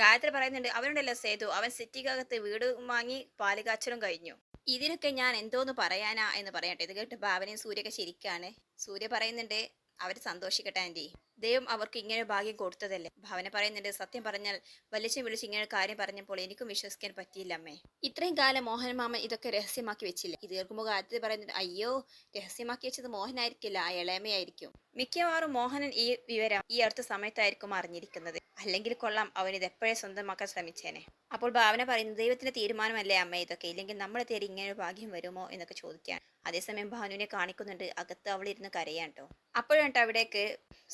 ഗായത്രി പറയുന്നുണ്ട് അവനുണ്ടല്ലോ സേതു? അവൻ സിറ്റിക്കകത്ത് വീട് വാങ്ങി പാലുകാച്ചലും കഴിഞ്ഞു. ഇതിനൊക്കെ ഞാൻ എന്തോന്ന് പറയാനാ? എന്ന് പറയട്ടെ. ഇത് കേട്ട് ഭാവനയും സൂര്യയൊക്കെ ശരിക്കാണ് സൂര്യ പറയുന്നുണ്ട് അവർ സന്തോഷിക്കട്ടെ ആന്റി ദൈവം അവർക്ക് ഇങ്ങനെ ഭാഗ്യം കൊടുത്തതല്ലേ? ഭാവന പറയുന്നുണ്ട് സത്യം പറഞ്ഞാൽ വലിച്ചു വിളിച്ച് ഇങ്ങനെ കാര്യം പറഞ്ഞപ്പോൾ എനിക്കും വിശ്വസിക്കാൻ പറ്റിയില്ല അമ്മേ. ഇത്രയും കാലം മോഹൻ മാമൻ ഇതൊക്കെ രഹസ്യമാക്കി വെച്ചില്ല? ഇത് കേൾക്കുമ്പോൾ ഗായത്രി പറയുന്നുണ്ട് അയ്യോ രഹസ്യമാക്കി വെച്ചത് മോഹനായിരിക്കില്ല ആ ഇളയമയായിരിക്കും മിക്കവാറും മോഹനൻ ഈ വിവരം ഈ അടുത്ത സമയത്തായിരിക്കും അറിഞ്ഞിരിക്കുന്നത്. അല്ലെങ്കിൽ കൊള്ളാം അവൻ ഇത് എപ്പോഴേ സ്വന്തമാക്കാൻ ശ്രമിച്ചേനെ. അപ്പോൾ ഭാവന പറയുന്നത് ദൈവത്തിന്റെ തീരുമാനമല്ലേ അമ്മ ഇതൊക്കെ? ഇല്ലെങ്കിൽ നമ്മളെ തേടി ഇങ്ങനെ ഒരു ഭാഗ്യം വരുമോ? എന്നൊക്കെ ചോദിക്കാൻ. അതേസമയം ഭാനുവിനെ കാണിക്കുന്നുണ്ട്. അകത്ത് അവൾ ഇരുന്ന് കരയാൻ കേട്ടോ അപ്പോഴാണ് അവിടേക്ക്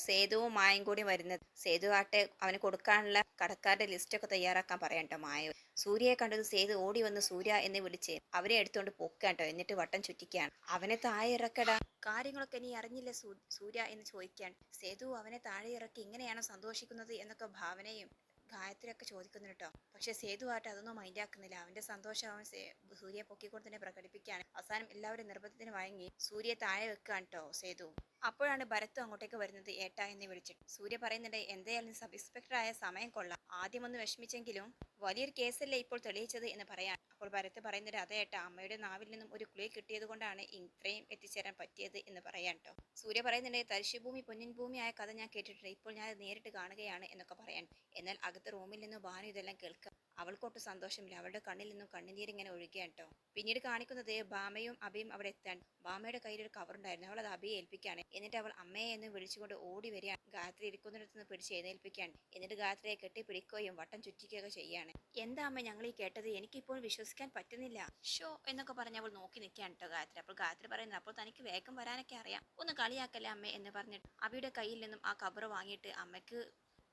സേതുവും മായും കൂടി വരുന്നത്. സേതു ആട്ടെ അവന് കൊടുക്കാനുള്ള കടക്കാരുടെ ലിസ്റ്റൊക്കെ തയ്യാറാക്കാൻ പറയാം കേട്ടോ മായ സൂര്യയെ കണ്ടത് സേതു ഓടി വന്ന് സൂര്യ എന്ന് വിളിച്ച് അവരെ എടുത്തുകൊണ്ട് പൊക്കാൻ കേട്ടോ എന്നിട്ട് വട്ടം ചുറ്റിക്കാണ്. അവനെ താഴെ ഇറക്കടാ. കാര്യങ്ങളൊക്കെ നീ അറിഞ്ഞില്ല സൂര്യ എന്ന് ചോദിക്കാൻ സേതു അവനെ താഴെ ഇറക്കി ഇങ്ങനെയാണോ സന്തോഷിക്കുന്നത് എന്നൊക്കെ ഭാവനയും ഗായത്രിയൊക്കെ ചോദിക്കുന്നു കേട്ടോ. പക്ഷെ സേതു അതൊന്നും മൈൻഡാക്കുന്നില്ല അവന്റെ സന്തോഷം അവൻ സൂര്യ പൊക്കിക്കൊണ്ട് തന്നെ പ്രകടിപ്പിക്കുകയാണ്. അവസാനം എല്ലാവരും നിർബന്ധത്തിന് വഴങ്ങി സൂര്യ താഴെ വെക്കുകയാണ് കേട്ടോ സേതു. അപ്പോഴാണ് ഭരത്തും അങ്ങോട്ടേക്ക് വരുന്നത് ഏട്ട എന്ന് വിളിച്ചിട്ട് സൂര്യ പറയുന്നുണ്ട് എന്തായാലും സബ് ഇൻസ്പെക്ടർ ആയ സമയം കൊള്ളാം. ആദ്യം ഒന്ന് വിഷമിച്ചെങ്കിലും വലിയൊരു കേസല്ലേ ഇപ്പോൾ തെളിയിച്ചത് എന്ന് പറയാൻ. അപ്പോൾ ഭരത്ത് പറയുന്നത് അതേ ഏട്ട അമ്മയുടെ നാവിൽ നിന്നും ഒരു കുളി കിട്ടിയത് കൊണ്ടാണ് ഇത്രയും എത്തിച്ചേരാൻ പറ്റിയത് എന്ന് പറയാൻ കേട്ടോ സൂര്യ പറയുന്നുണ്ട് തരിശുഭൂമി പൊന്നിൻ ഭൂമിയായ കഥ ഞാൻ കേട്ടിട്ടുണ്ട്. ഇപ്പോൾ ഞാൻ നേരിട്ട് കാണുകയാണ് എന്നൊക്കെ പറയാൻ. എന്നാൽ അകത്ത് റൂമിൽ നിന്ന് ഭാനു ഇതെല്ലാം കേൾക്കുക അവൾക്കൊട്ട് സന്തോഷമില്ല. അവളുടെ കണ്ണിൽ നിന്നും കണ്ണുനീരിങ്ങനെ ഒഴുകുകയാണ് കേട്ടോ. പിന്നീട് കാണിക്കുന്നത് ബാമയും അബിയും അവിടെ എത്താൻ ബാമയുടെ കയ്യിൽ ഒരു കവറുണ്ടായിരുന്നു അവൾ അത് അബിയെ ഏൽപ്പിക്കുകയാണ്. എന്നിട്ട് അവൾ അമ്മയെ എന്ന് വിളിച്ചുകൊണ്ട് ഓടി വരികയാണ്. ഗായത്രി ഇരിക്കുന്നിടത്ത് നിന്ന് പിടിച്ച് എഴുന്നേൽപ്പിക്കുകയാണ്. എന്നിട്ട് ഗായത്രിയെ കെട്ടി പിടിക്കുകയും വട്ടം ചുറ്റിക്കുകയൊക്കെ ചെയ്യാണ് എന്താ അമ്മ ഞങ്ങൾ ഈ കേട്ടത്? എനിക്കിപ്പോൾ വിശ്വസിക്കാൻ പറ്റുന്നില്ല. ഷോ എന്നൊക്കെ പറഞ്ഞ് അവൾ നോക്കി നിൽക്കുകയാണ് കേട്ടോ ഗായത്രി. അപ്പോൾ ഗായത്രി പറയുന്നത് അപ്പോൾ തനിക്ക് വേഗം വരാനൊക്കെ അറിയാം. ഒന്ന് കളിയാക്കല്ലേ അമ്മ എന്ന് പറഞ്ഞിട്ട് അബിയുടെ കയ്യിൽ നിന്നും ആ കവർ വാങ്ങിയിട്ട് അമ്മയ്ക്ക്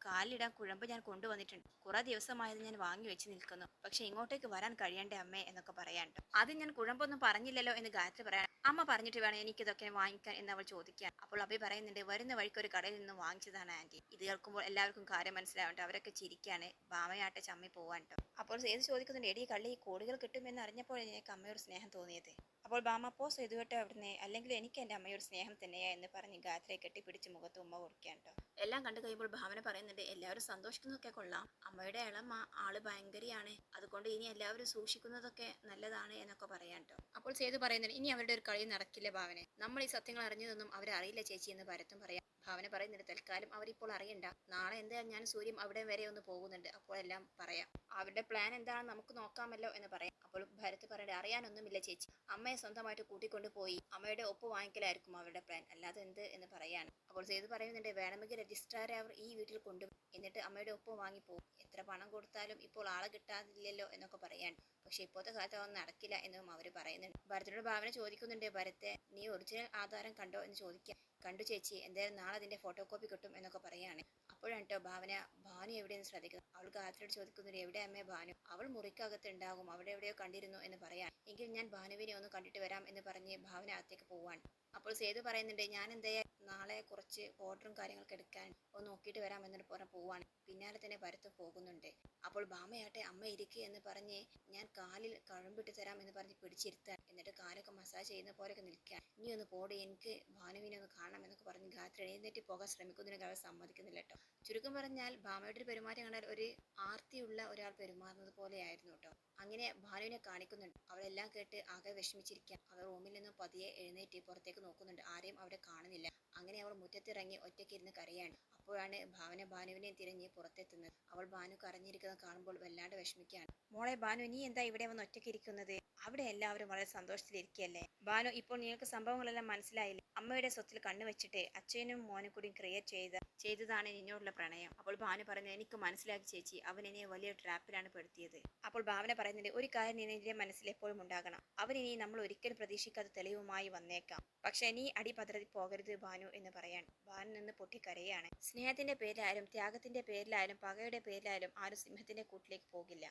കാലിടാൻ കുഴമ്പ് ഞാൻ കൊണ്ടുവന്നിട്ടുണ്ട്. കുറെ ദിവസമായത് ഞാൻ വാങ്ങി വെച്ച് നിൽക്കുന്നു. പക്ഷെ ഇങ്ങോട്ടേക്ക് വരാൻ കഴിയണ്ടേ അമ്മേ എന്നൊക്കെ പറയാനുണ്ട്. അത് ഞാൻ കുഴമ്പൊന്നും പറഞ്ഞില്ലല്ലോ എന്ന് ഗായത്രി പറയാൻ അമ്മ പറഞ്ഞിട്ട് വേണം എനിക്കിതൊക്കെ വാങ്ങിക്കാൻ എന്ന് അവൾ ചോദിക്കാൻ. അപ്പോൾ അഭി പറയുന്നുണ്ട് വരുന്ന വഴിക്ക് ഒരു കടയിൽ നിന്ന് വാങ്ങിച്ചതാണ് ആന്റി ഇത് കേൾക്കുമ്പോൾ എല്ലാവർക്കും കാര്യം മനസ്സിലാവുന്നുണ്ട്. അവരൊക്കെ ചിരിക്കാണ്. ബാമയാട്ടെ ചമ്മി പോവാൻ കേട്ടോ അപ്പോൾ സേതു ചോദിക്കുന്നുണ്ട് എടി കള്ളി ഈ കോടികൾ കിട്ടുമെന്ന് അറിഞ്ഞപ്പോൾ എനിക്ക് അമ്മയോട് സ്നേഹം തോന്നിയത്? അപ്പോൾ ബാമ പോ സേതു കേട്ടോ അവിടുന്ന്. അല്ലെങ്കിൽ എനിക്ക് എന്റെ അമ്മയോട് സ്നേഹം തന്നെയാ എന്ന് പറഞ്ഞ് ഗാത്രയെ കെട്ടിപ്പിടിച്ച് മുഖത്ത് ഉമ്മ കൊടുക്കാൻ കേട്ടോ എല്ലാം കണ്ടു കഴിയുമ്പോൾ ഭാവന പറയുന്നുണ്ട് എല്ലാവരും സന്തോഷിക്കുന്നതൊക്കെ കൊള്ളാം. അമ്മയുടെ ഇളമ ആൾ ഭയങ്കരയാണ്. അതുകൊണ്ട് ഇനി എല്ലാവരും സൂക്ഷിക്കുന്നതൊക്കെ നല്ലതാണ് എന്നൊക്കെ പറയാൻ കേട്ടോ അപ്പോൾ സേതു പറയുന്നുണ്ട് ഇനി അവരുടെ ഒരു കളി നടക്കില്ല ഭാവനെ. നമ്മൾ ഈ സത്യങ്ങൾ അറിഞ്ഞതൊന്നും അവരറിയില്ല ചേച്ചി എന്ന് പരത്തും പറയാം. ഭാവന പറയുന്നുണ്ട് തൽക്കാലം അവരിപ്പോൾ അറിയണ്ട. നാളെ എന്താ ഞാൻ സൂര്യൻ അവിടെ വരെ ഒന്ന് പോകുന്നുണ്ട്. അപ്പോൾ എല്ലാം പറയാം. അവരുടെ പ്ലാൻ എന്താണെന്ന് നമുക്ക് നോക്കാമല്ലോ എന്ന് പറയാം. അപ്പോൾ ഭരത് പറയട്ടെ അറിയാനൊന്നുമില്ല ചേച്ചി. അമ്മയെ സ്വന്തമായിട്ട് കൂട്ടിക്കൊണ്ട് പോയി. അമ്മയുടെ ഒപ്പ് വാങ്ങിക്കലായിരിക്കും അവരുടെ പ്ലാൻ അല്ലാതെ എന്ത്? എന്ന് പറയാണ്. അപ്പോൾ സേതു പറയുന്നുണ്ട് വേണമെങ്കിൽ രജിസ്ട്രാറെ അവർ ഈ വീട്ടിൽ കൊണ്ടുപോകും എന്നിട്ട് അമ്മയുടെ ഒപ്പ് വാങ്ങിപ്പോകും എത്ര പണം കൊടുത്താലും ഇപ്പോൾ ആളെ കിട്ടാതില്ലല്ലോ എന്നൊക്കെ പറയാൻ പക്ഷെ ഇപ്പോഴത്തെ കാലത്ത് അതൊന്നും നടക്കില്ല എന്നും അവർ പറയുന്നുണ്ട്. ഭരത്തിനോട് ഭാവന ചോദിക്കുന്നുണ്ട് ഭരത്തെ നീ ഒറിജിനൽ ആധാരം കണ്ടോ? എന്ന് ചോദിക്കാം. കണ്ടു ചേച്ചി എന്തായാലും നാളെ അതിന്റെ ഫോട്ടോ കോപ്പി കിട്ടും എന്നൊക്കെ പറയാണ് അപ്പോഴാണ് കേട്ടോ ഭാവന ഭാനു എവിടെയെന്ന് ശ്രദ്ധിക്കുന്നത്. അവൾ ഗാത്രയോട് ചോദിക്കുന്നു എവിടെ അമ്മേ ഭാനു? അവൾ മുറിക്കകത്ത് ഉണ്ടാകും അവിടെ എവിടെയോ കണ്ടിരുന്നു എന്ന് പറയാൻ എങ്കിൽ ഞാൻ ഭാനുവിനെ ഒന്ന് കണ്ടിട്ട് വരാം എന്ന് പറഞ്ഞ് ഭാവന അകത്തേക്ക് പോവാണ്. അപ്പോൾ സേതു പറയുന്നുണ്ട് ഞാൻ എന്താ നാളെ കുറച്ച് ഓർഡറും കാര്യങ്ങളൊക്കെ എടുക്കാൻ ഒന്ന് നോക്കിയിട്ട് വരാം എന്നിട്ട് പറഞ്ഞ് പോവാണ്. പിന്നാലെ തന്നെ ഭരത്ത് പോകുന്നുണ്ട്. അപ്പോൾ ബാമയാട്ടെ അമ്മ ഇരിക്കുക എന്ന് പറഞ്ഞ് ഞാൻ കാലിൽ കഴമ്പിട്ട് തരാം എന്ന് പറഞ്ഞ് പിടിച്ചിരുത്താൻ. എന്നിട്ട് കാലൊക്കെ മസാജ് ചെയ്യുന്ന പോലെയൊക്കെ നിൽക്കാൻ. ഇനി ഒന്ന് പോടെ എനിക്ക് ഭാനുവിനെ ഒന്ന് കാണണം എന്നൊക്കെ പറഞ്ഞ് ഗാത്രി എഴുന്നേറ്റ് പോകാൻ ശ്രമിക്കുന്നതിനൊക്കെ അവർ സമ്മതിക്കുന്നില്ല കേട്ടോ. ചുരുക്കം പറഞ്ഞാൽ ബാമയുടെ ഒരു പെരുമാറ്റം കണ്ടാൽ ഒരു ആർത്തിയുള്ള ഒരാൾ പെരുമാറുന്നത് പോലെയായിരുന്നു കേട്ടോ. അങ്ങനെ ഭാനുവിനെ കാണിക്കുന്നുണ്ട്. അവളെല്ലാം കേട്ട് ആകെ വിഷമിച്ചിരിക്കാം അവർ റൂമിൽ നിന്നും പതിയെ എഴുന്നേറ്റ് പുറത്തേക്ക് നോക്കുന്നുണ്ട്. ആരെയും അവിടെ കാണുന്നില്ല. അങ്ങനെ അവർ മുറ്റത്തിറങ്ങി ഒറ്റയ്ക്കിരുന്ന് കരയാണ് അപ്പോഴാണ് ഭാവന ഭാനുവിനെ തിരഞ്ഞ് പുറത്തെത്തുന്നത്. അവൾ ഭാനു കരഞ്ഞിരിക്കുന്നത് കാണുമ്പോൾ വല്ലാണ്ട് വിഷമിക്കുകയാണ്. മോളെ ഭാനു നീ എന്താ ഇവിടെ വന്ന് ഒറ്റയ്ക്ക് ഇരിക്കുന്നത് അവിടെ എല്ലാവരും വളരെ സന്തോഷത്തിലിരിക്കുകയല്ലേ? ഭാനു ഇപ്പോൾ നിങ്ങൾക്ക് സംഭവങ്ങളെല്ലാം മനസ്സിലായില്ലേ? അമ്മയുടെ സ്വത്തിൽ കണ്ണു വെച്ചിട്ട് അച്ഛനും മോനും കൂടി ക്രിയേറ്റ് ചെയ്ത ചെയ്തതാണ് നിന്നോടുള്ള പ്രണയം. അപ്പോൾ ഭാനു പറഞ്ഞു എനിക്ക് മനസ്സിലാക്കി ചേച്ചി അവൻ എന്നെ വലിയ ട്രാപ്പിലാണ് പെടുത്തിയത്. അപ്പോൾ ഭാവന പറയുന്നത് ഒരു കാര്യം നിന്റെ മനസ്സിൽ എപ്പോഴും ഉണ്ടാകണം. അവൻ ഇനി നമ്മൾ ഒരിക്കലും പ്രതീക്ഷിക്കാത്ത തെളിവുമായി വന്നേക്കാം. പക്ഷെ നീ അടി പതറി പോകരുത് ഭാനു എന്ന് പറയാൻ ഭാനു നിന്ന് പൊട്ടിക്കരയാണ്. സ്നേഹത്തിന്റെ പേരിലായാലും ത്യാഗത്തിന്റെ പേരിലായാലും പകയുടെ പേരിലായാലും ആരും സിംഹത്തിന്റെ കൂട്ടിലേക്ക് പോകില്ല.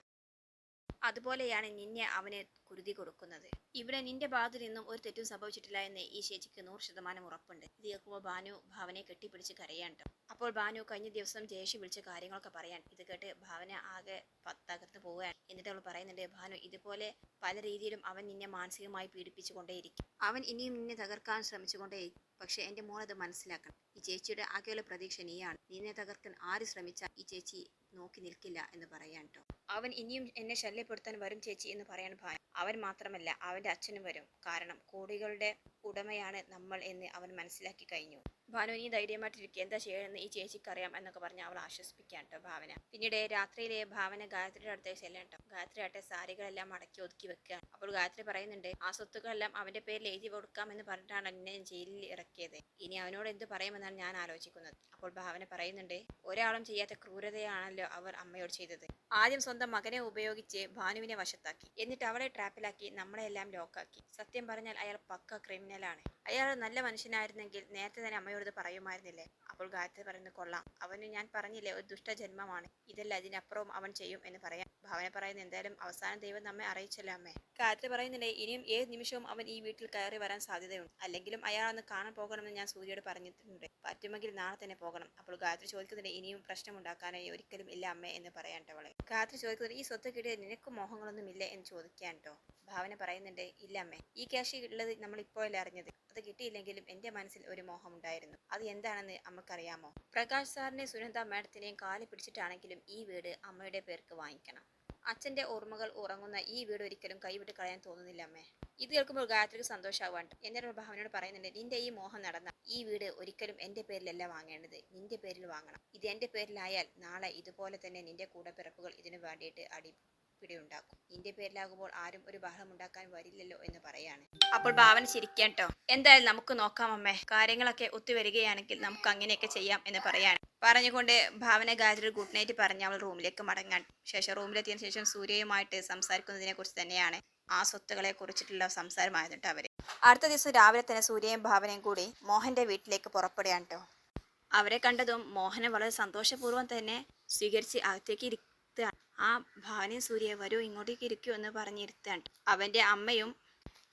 അതുപോലെയാണ് നിന്നെ അവനെ കുരുതി കൊടുക്കുന്നത്. ഇവിടെ നിന്റെ ഭാഗത്തു നിന്നും ഒരു തെറ്റും സംഭവിച്ചിട്ടില്ല എന്ന് ഈ ചേച്ചിക്ക് നൂറ് ശതമാനം ഉറപ്പുണ്ട്. ഇത് കേൾക്കുമ്പോൾ ഭാനു ഭാവനെ കെട്ടിപ്പിടിച്ച് കരയാണ്ടോ അപ്പോൾ ഭാനു കഴിഞ്ഞ ദിവസം ജയേഷി വിളിച്ച കാര്യങ്ങളൊക്കെ പറയാൻ. ഇത് കേട്ട് ഭാവന ആകെ തകർന്നു പോവുകയാണ്. എന്നിട്ട് അവൾ പറയുന്നുണ്ട് ഭാനു ഇതുപോലെ പല രീതിയിലും അവൻ നിന്നെ മാനസികമായി പീഡിപ്പിച്ചുകൊണ്ടേയിരിക്കും. അവൻ ഇനിയും നിന്നെ തകർക്കാൻ ശ്രമിച്ചുകൊണ്ടേയിരിക്കും. പക്ഷെ എന്റെ മോൾ അത് മനസ്സിലാക്കണം. ഈ ചേച്ചിയുടെ ആകെയുള്ള പ്രതീക്ഷ നീയാണ്. നിന്നെ തകർക്കാൻ ആര് ശ്രമിച്ചാൽ ഈ ചേച്ചി നോക്കി നിൽക്കില്ല എന്ന് പറയാൻ കേട്ടോ അവൻ ഇനിയും എന്നെ ശല്യപ്പെടുത്താൻ വരും ചേച്ചി എന്ന് പറയാൻ ഭയം. അവൻ മാത്രമല്ല അവന്റെ അച്ഛനും വരും. കാരണം കോടികളുടെ ഉടമയാണ് നമ്മൾ എന്ന് അവൻ മനസ്സിലാക്കി കഴിഞ്ഞു. ഭാനു നീ ധൈര്യമായിട്ടിരിക്കുക. എന്താ ചെയ്യണമെന്ന് ഈ ചേച്ചിക്ക് അറിയാം എന്നൊക്കെ പറഞ്ഞ് അവൾ ആശ്വസിപ്പിക്കാൻ കേട്ടോ ഭാവന. പിന്നീട് രാത്രിയിലെ ഭാവന ഗായത്രിയുടെ അടുത്തേക്ക് ചെല്ലാൻ കേട്ടോ. ഗായത്രി ആട്ടെ സാരികളെല്ലാം മടക്കി ഒതുക്കി വെക്കുകയാണ്. അപ്പോൾ ഗായത്രി പറയുന്നുണ്ട് ആ സ്വത്തുക്കളെല്ലാം അവന്റെ പേരിൽ എഴുതി കൊടുക്കാമെന്ന് പറഞ്ഞിട്ടാണ് എന്നെ ജയിലിൽ ഇറക്കിയത്. ഇനി അവനോട് എന്ത് പറയുമെന്നാണ് ഞാൻ ആലോചിക്കുന്നത്. അപ്പോൾ ഭാവന പറയുന്നുണ്ട് ഒരാളും ചെയ്യാത്ത ക്രൂരതയാണല്ലോ അവർ അമ്മയോട് ചെയ്തത്. ആദ്യം സ്വന്തം മകനെ ഉപയോഗിച്ച് ഭാനുവിനെ വശത്താക്കി. എന്നിട്ട് അവളെ ട്രാപ്പിലാക്കി നമ്മളെല്ലാം ലോക്കാക്കി. സത്യം പറഞ്ഞാൽ അയാൾ പക്ക ക്രിമിനലാണ്. അയാൾ നല്ല മനുഷ്യനായിരുന്നെങ്കിൽ നേരത്തെ തന്നെ അമ്മയോട് പറയുമായിരുന്നില്ലേ? അപ്പോൾ ഗായത്രി പറയുന്നത് കൊള്ളാം. അവന് ഞാൻ പറഞ്ഞില്ലേ ഒരു ദുഷ്ടജന്മമാണ് ഇതല്ല അതിനപ്പുറവും അവൻ ചെയ്യും എന്ന് പറയാം. ഭാവന പറയുന്ന എന്തായാലും അവസാന ദൈവം നമ്മെ അറിയിച്ചല്ലോ അമ്മേ? ഗായത്രി പറയുന്നില്ലേ ഇനിയും ഏത് നിമിഷവും അവൻ ഈ വീട്ടിൽ കയറി വരാൻ സാധ്യതയുണ്ട്. അല്ലെങ്കിലും അയാൾ ഒന്ന് കാണാൻ പോകണമെന്ന് ഞാൻ സൂര്യയോട് പറഞ്ഞിട്ടുണ്ട്. പറ്റുമെങ്കിൽ നാളെ തന്നെ പോകണം. അപ്പോൾ ഗായത്രി ചോദിക്കുന്നില്ലേ ഇനിയും പ്രശ്നമുണ്ടാക്കാനായി ഒരിക്കലും ഇല്ല അമ്മേ എന്ന് പറയാണ്ടവളെ ഗായത്രി ചോദിക്കുന്നത് ഈ സ്വത്ത് കിട്ടിയ നിനക്ക് മോഹങ്ങളൊന്നും ഇല്ല എന്ന് ചോദിക്കാൻ കേട്ടോ. ഭാവന പറയുന്നുണ്ട് ഇല്ല അമ്മേ. ഈ ക്യാഷ് ഉള്ളത് നമ്മൾ ഇപ്പോഴല്ലേ അറിഞ്ഞത്. അത് കിട്ടിയില്ലെങ്കിലും എന്റെ മനസ്സിൽ ഒരു മോഹം ഉണ്ടായിരുന്നു അത് എന്താണെന്ന് അമ്മക്കറിയാമോ? പ്രകാശ് സാറിനെ സുനന്ദ മാഡത്തിനെയും കാലി പിടിച്ചിട്ടാണെങ്കിലും ഈ വീട് അമ്മയുടെ പേർക്ക് വാങ്ങിക്കണം. അച്ഛന്റെ ഓർമ്മകൾ ഉറങ്ങുന്ന ഈ വീട് ഒരിക്കലും കൈവിട്ട് കളയാൻ തോന്നുന്നില്ല അമ്മേ. ഇത് കേൾക്കുമ്പോൾ ഗായത്രിക്ക് സന്തോഷമാവാണ്ട് ഒരു ഭാവനയോട് പറയുന്നുണ്ട് നിന്റെ ഈ മോഹം നടന്ന ഈ വീട് ഒരിക്കലും എന്റെ പേരിലല്ല വാങ്ങേണ്ടത്. നിന്റെ പേരിൽ വാങ്ങണം. ഇത് എന്റെ പേരിലായാൽ നാളെ ഇതുപോലെ തന്നെ നിന്റെ കൂടെ പിറപ്പുകൾ ഇതിനു വേണ്ടിയിട്ട് അടി പിടിയുണ്ടാക്കും. നിന്റെ പേരിലാകുമ്പോൾ ആരും ഒരു ബഹളം ഉണ്ടാക്കാൻ വരില്ലല്ലോ എന്ന് പറയാണ്. അപ്പോൾ ഭാവന ചിരിക്കാൻ കേട്ടോ എന്തായാലും നമുക്ക് നോക്കാം അമ്മേ. കാര്യങ്ങളൊക്കെ ഒത്തുവരികയാണെങ്കിൽ നമുക്ക് അങ്ങനെയൊക്കെ ചെയ്യാം എന്ന് പറയാണ്. പറഞ്ഞുകൊണ്ട് ഭാവന ഗായത്രി ഗുഡ് നൈറ്റ് പറഞ്ഞ് അവൾ റൂമിലേക്ക് മടങ്ങാൻ. ശേഷം റൂമിലെത്തിയതിനു ശേഷം സൂര്യയുമായിട്ട് സംസാരിക്കുന്നതിനെ കുറിച്ച് തന്നെയാണ് ആ സ്വത്തുകളെ കുറിച്ചിട്ടുള്ള സംസാരമായിരുന്നു അവർ. അടുത്ത ദിവസം രാവിലെ തന്നെ സൂര്യയും ഭാവനയും കൂടി മോഹന്റെ വീട്ടിലേക്ക് പുറപ്പെടുകയാണ് കേട്ടോ അവരെ കണ്ടതും മോഹനെ വളരെ സന്തോഷപൂർവം തന്നെ സ്വീകരിച്ച് അകത്തേക്ക് ഇരുത്തുകയാണ് ആ ഭാവനയും സൂര്യ വരൂ ഇങ്ങോട്ടേക്ക് ഇരിക്കൂ എന്ന് പറഞ്ഞിരുത്തുകയാണ് അവന്റെ അമ്മയും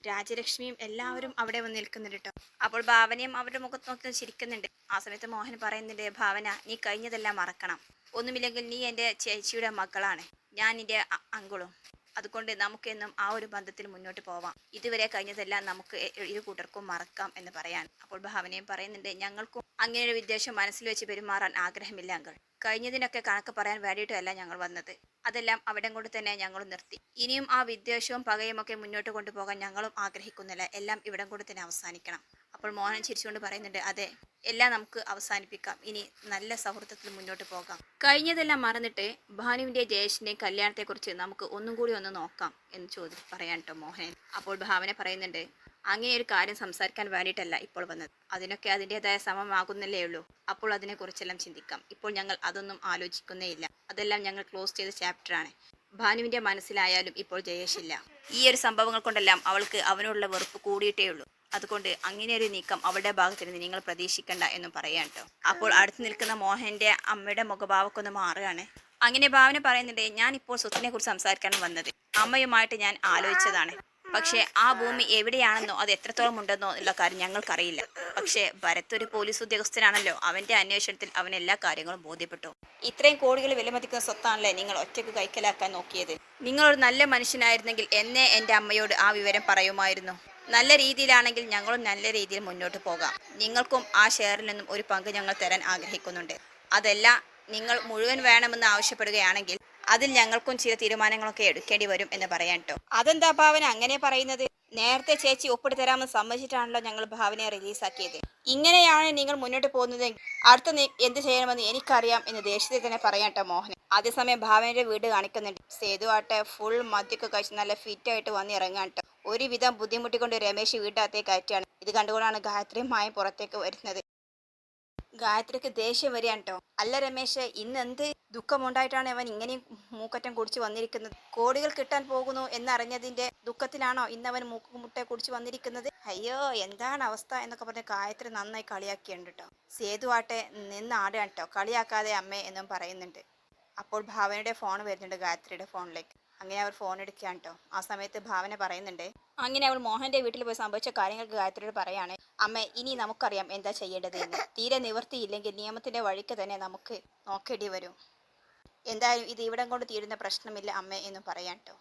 രാജലക്ഷ്മിയും എല്ലാവരും അവിടെ വന്ന് നിൽക്കുന്നുണ്ട് കേട്ടോ. അപ്പോൾ ഭാവനയും അവരുടെ മുഖത്ത് നോക്കി ചിരിക്കുന്നുണ്ട്. ആ സമയത്ത് മോഹൻ പറയുന്നുണ്ട് ഭാവന നീ കഴിഞ്ഞതെല്ലാം മറക്കണം. ഒന്നുമില്ലെങ്കിൽ നീ എന്റെ ചേച്ചിയുടെ മക്കളാണ് ഞാൻ നിന്റെ അങ്കുളും. അതുകൊണ്ട് നമുക്കെന്നും ആ ഒരു ബന്ധത്തിൽ മുന്നോട്ട് പോവാം. ഇതുവരെ കഴിഞ്ഞതെല്ലാം നമുക്ക് ഇരു കൂട്ടർക്കും മറക്കാം എന്ന് പറയാൻ അപ്പോൾ ഭാവനയും പറയുന്നുണ്ട് ഞങ്ങൾക്കും അങ്ങനെ ഒരു വിദ്വേഷം മനസ്സിൽ വെച്ച് പെരുമാറാൻ ആഗ്രഹമില്ല അങ്കിൾ. കഴിഞ്ഞതിനൊക്കെ കണക്ക് പറയാൻ വേണ്ടിയിട്ടല്ല ഞങ്ങൾ വന്നത്. അതെല്ലാം അവിടെ കൊണ്ട് തന്നെ ഞങ്ങൾ നിർത്തി. ഇനിയും ആ വിദ്വേഷവും പകയും ഒക്കെ മുന്നോട്ട് കൊണ്ടുപോകാൻ ഞങ്ങളും ആഗ്രഹിക്കുന്നില്ല. എല്ലാം ഇവിടം കൊണ്ട് തന്നെ അവസാനിക്കണം. അപ്പോൾ മോഹൻ ചിരിച്ചുകൊണ്ട് പറയുന്നുണ്ട് അതെ എല്ലാം നമുക്ക് അവസാനിപ്പിക്കാം. ഇനി നല്ല സൗഹൃദത്തിൽ മുന്നോട്ട് പോകാം. കഴിഞ്ഞതെല്ലാം മറന്നിട്ട് ഭാനുവിന്റെ ജയേഷിന്റെ കല്യാണത്തെക്കുറിച്ച് നമുക്ക് ഒന്നും കൂടി ഒന്ന് നോക്കാം എന്ന് ചോദിച്ച് പറയാൻ കേട്ടോ മോഹൻ അപ്പോൾ ഭാവന പറയുന്നുണ്ട് അങ്ങനെ ഒരു കാര്യം സംസാരിക്കാൻ വേണ്ടിയിട്ടല്ല ഇപ്പോൾ വന്നത്. അതിനൊക്കെ അതിന്റെതായ സമമാകുന്നില്ലേ ഉള്ളൂ. അപ്പോൾ അതിനെക്കുറിച്ചെല്ലാം ചിന്തിക്കാം. ഇപ്പോൾ ഞങ്ങൾ അതൊന്നും ആലോചിക്കുന്നേ ഇല്ല അതെല്ലാം ഞങ്ങൾ ക്ലോസ് ചെയ്ത ചാപ്റ്ററാണ്. ഭാനുവിന്റെ മനസ്സിലായാലും ഇപ്പോൾ ജയേഷില്ല. ഈ ഒരു സംഭവങ്ങൾ കൊണ്ടെല്ലാം അവൾക്ക് അവനോടുള്ള വെറുപ്പ് കൂടിയിട്ടേ ഉള്ളൂ. അതുകൊണ്ട് അങ്ങനെ ഒരു നീക്കം അവളുടെ ഭാഗത്ത് നിന്ന് നിങ്ങൾ പ്രതീക്ഷിക്കണ്ട എന്നും പറയാൻ കേട്ടോ അപ്പോൾ അടുത്ത് നിൽക്കുന്ന മോഹന്റെ അമ്മയുടെ മുഖഭാവക്കൊന്ന് മാറുകയാണ്. അങ്ങനെ ഭാവന പറയുന്നുണ്ട് ഞാൻ ഇപ്പോൾ സ്വത്തിനെ കുറിച്ച് സംസാരിക്കാൻ വന്നത് അമ്മയുമായിട്ട് ഞാൻ ആലോചിച്ചതാണ്. പക്ഷേ ആ ഭൂമി എവിടെയാണെന്നോ അത് എത്രത്തോളം ഉണ്ടെന്നോ ഉള്ള കാര്യം ഞങ്ങൾക്കറിയില്ല. പക്ഷേ ഭരത് ഒരു പോലീസ് ഉദ്യോഗസ്ഥനാണല്ലോ. അവന്റെ അന്വേഷണത്തിൽ അവൻ എല്ലാ കാര്യങ്ങളും ബോധ്യപ്പെട്ടു. ഇത്രയും കോടികൾ വിലമതിക്കുന്ന സ്വത്താണല്ലേ നിങ്ങൾ ഒറ്റയ്ക്ക് കൈക്കലാക്കാൻ നോക്കിയത്? നിങ്ങളൊരു നല്ല മനുഷ്യനായിരുന്നെങ്കിൽ എന്നെ എന്റെ അമ്മയോട് ആ വിവരം പറയുമായിരുന്നു. നല്ല രീതിയിലാണെങ്കിൽ ഞങ്ങളും നല്ല രീതിയിൽ മുന്നോട്ട് പോകാം. നിങ്ങൾക്കും ആ ഷെയറിൽ നിന്നും ഒരു പങ്ക് ഞങ്ങൾ തരാൻ ആഗ്രഹിക്കുന്നുണ്ട്. അതല്ല നിങ്ങൾ മുഴുവൻ വേണമെന്ന് ആവശ്യപ്പെടുകയാണെങ്കിൽ അതിൽ ഞങ്ങൾക്കും ചില തീരുമാനങ്ങളൊക്കെ എടുക്കേണ്ടി വരും എന്ന് പറയാൻ കേട്ടോ അതെന്താ ഭാവന? അങ്ങനെ പറയുന്നത് നേരത്തെ ചേച്ചി ഒപ്പിട്ട് തരാമെന്ന് സമ്മതിച്ചിട്ടാണല്ലോ ഞങ്ങൾ ഭാവനയെ റിലീസാക്കിയത് ഇങ്ങനെയാണ് നിങ്ങൾ മുന്നോട്ട് പോകുന്നത് അടുത്ത എന്ത് ചെയ്യണമെന്ന് എനിക്കറിയാം എന്ന് ദേഷ്യത്തിൽ തന്നെ പറയാൻ കേട്ടോ മോഹൻ. അതേസമയം ഭാവനയുടെ വീട് കാണിക്കുന്നുണ്ട്. സേതു ആട്ടെ ഫുൾ മദ്യക്ക് കഴിച്ച് നല്ല ഫിറ്റ് ആയിട്ട് വന്ന് ഇറങ്ങാൻ കേട്ടോ ഒരുവിധം ബുദ്ധിമുട്ടിക്കൊണ്ട് രമേശ് വീട്ടിനകത്തേക്ക് കയറ്റാണ്. ഇത് കണ്ടുകൊണ്ടാണ് ഗായത്രി മായം പുറത്തേക്ക് വരുന്നത്. ഗായത്രിക്ക് ദേഷ്യം വരികയാണ് കേട്ടോ അല്ല രമേശ് ഇന്ന് എന്ത് ദുഃഖമുണ്ടായിട്ടാണ് അവൻ ഇങ്ങനെയും മൂക്കറ്റം കുടിച്ചു വന്നിരിക്കുന്നത്. കോടികൾ കിട്ടാൻ പോകുന്നു എന്നറിഞ്ഞതിന്റെ ദുഃഖത്തിലാണോ ഇന്നവൻ മൂക്കുമുട്ടെ കുടിച്ചു വന്നിരിക്കുന്നത്? അയ്യോ എന്താണ് അവസ്ഥ എന്നൊക്കെ പറഞ്ഞ് ഗായത്രി നന്നായി കളിയാക്കിയുണ്ട് കേട്ടോ സേതുവാട്ടെ നിന്ന് കേട്ടോ കളിയാക്കാതെ അമ്മ എന്നും പറയുന്നുണ്ട്. അപ്പോൾ ഭാവനയുടെ ഫോൺ വരുന്നുണ്ട് ഗായത്രിയുടെ ഫോണിലേക്ക്. അങ്ങനെ അവർ ഫോൺ എടുക്കുകയാണ് കേട്ടോ ആ സമയത്ത് ഭാവന പറയുന്നുണ്ട് അങ്ങനെ അവൾ മോഹന്റെ വീട്ടിൽ പോയി സംഭവിച്ച കാര്യങ്ങൾ ഗായത്രിയോട് പറയാണ്. അമ്മ ഇനി നമുക്കറിയാം എന്താ ചെയ്യേണ്ടത് എന്ന് തീരെ നിവർത്തിയില്ലെങ്കിൽ നിയമത്തിന്റെ വഴിക്ക് തന്നെ നമുക്ക് നോക്കേണ്ടി വരും. എന്തായാലും ഇത് ഇവിടം കൊണ്ട് തീരുന്ന പ്രശ്നമില്ല അമ്മ എന്ന് പറയാം കേട്ടോ